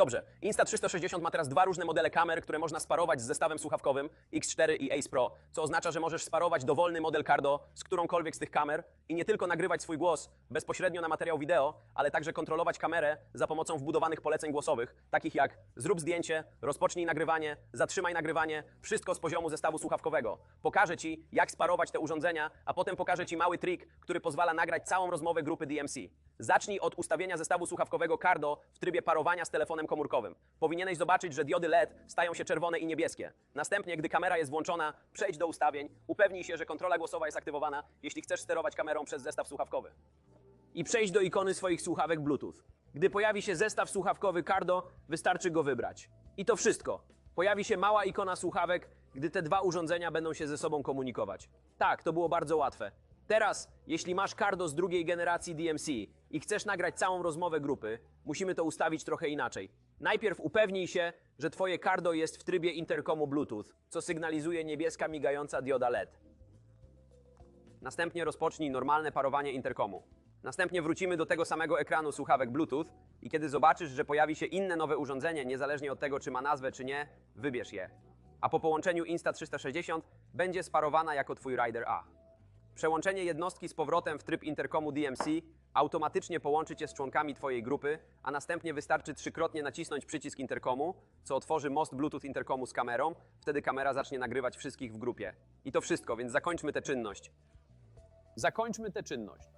Dobrze, Insta360 ma teraz dwa różne modele kamer, które można sparować z zestawem słuchawkowym X4 i Ace Pro, co oznacza, że możesz sparować dowolny model Cardo z którąkolwiek z tych kamer i nie tylko nagrywać swój głos bezpośrednio na materiał wideo, ale także kontrolować kamerę za pomocą wbudowanych poleceń głosowych, takich jak zrób zdjęcie, rozpocznij nagrywanie, zatrzymaj nagrywanie, wszystko z poziomu zestawu słuchawkowego. Pokażę Ci, jak sparować te urządzenia, a potem pokażę Ci mały trik, który pozwala nagrać całą rozmowę grupy DMC. Zacznij od ustawienia zestawu słuchawkowego Cardo w trybie parowania z telefonem komórkowym. Powinieneś zobaczyć, że diody LED stają się czerwone i niebieskie. Następnie, gdy kamera jest włączona, przejdź do ustawień, upewnij się, że kontrola głosowa jest aktywowana, jeśli chcesz sterować kamerą przez zestaw słuchawkowy. I przejdź do ikony swoich słuchawek Bluetooth. Gdy pojawi się zestaw słuchawkowy Cardo, wystarczy go wybrać. I to wszystko. Pojawi się mała ikona słuchawek, gdy te dwa urządzenia będą się ze sobą komunikować. Tak, to było bardzo łatwe. Teraz, jeśli masz Cardo z drugiej generacji DMC i chcesz nagrać całą rozmowę grupy, musimy to ustawić trochę inaczej. Najpierw upewnij się, że twoje Cardo jest w trybie interkomu Bluetooth, co sygnalizuje niebieska migająca dioda LED. Następnie rozpocznij normalne parowanie interkomu. Następnie wrócimy do tego samego ekranu słuchawek Bluetooth i kiedy zobaczysz, że pojawi się inne nowe urządzenie, niezależnie od tego, czy ma nazwę, czy nie, wybierz je. A po połączeniu Insta360 będzie sparowana jako twój Rider A. Przełączenie jednostki z powrotem w tryb interkomu DMC automatycznie połączy cię z członkami twojej grupy, a następnie wystarczy trzykrotnie nacisnąć przycisk interkomu, co otworzy most Bluetooth interkomu z kamerą, wtedy kamera zacznie nagrywać wszystkich w grupie. I to wszystko, więc zakończmy tę czynność. Zakończmy tę czynność.